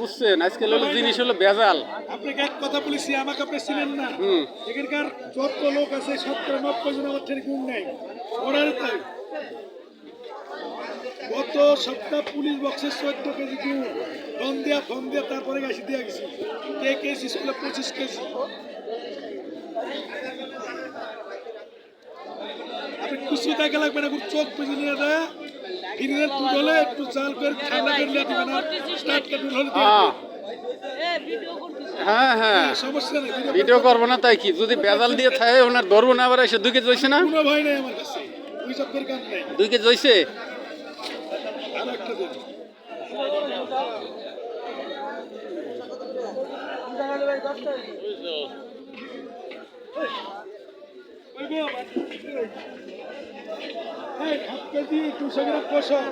বুঝছেন? আজকাল হলো জিনিস হলো বেজাল। আপনাকে এক কথা বলেছি? আমাকে আপনি ছিলেন না। এখানকার যত লোক আছে সত্তর নব্বই জন আমার থেকে গুণ নেই। ওনার তাই গত সপ্তাহ পুলিশ বক্সে চোদ্দ কেজি গুণ ফোন দিয়া ফোন দিয়া তারপরে গাছি দিয়া গেছি। কে কেজি স্কুলে পঁচিশ কেজি। আপনি কিছু দেখা লাগবে না চোখ বুঝে নিয়ে দেয়। ফিরে দুধ হলে একটু জাল করে ঠান্ডা করে দিবেন আর টাটকা দুধ হলে হ্যাঁ। হ্যাঁ হ্যাঁ সমস্যা নেই ভিডিও ভিডিও করব না তাই কি? যদি বেজাল দিয়ে থাকে ওনার ধরবো না আবার এসে দুই কেজি হয়েছে না? কোনো ভয় নেই আমার কাছে ওই সব কাম নেই। দুই কেজি হয়েছে আর একটা দিন। ওই গো, half kg, 200 gram kosher.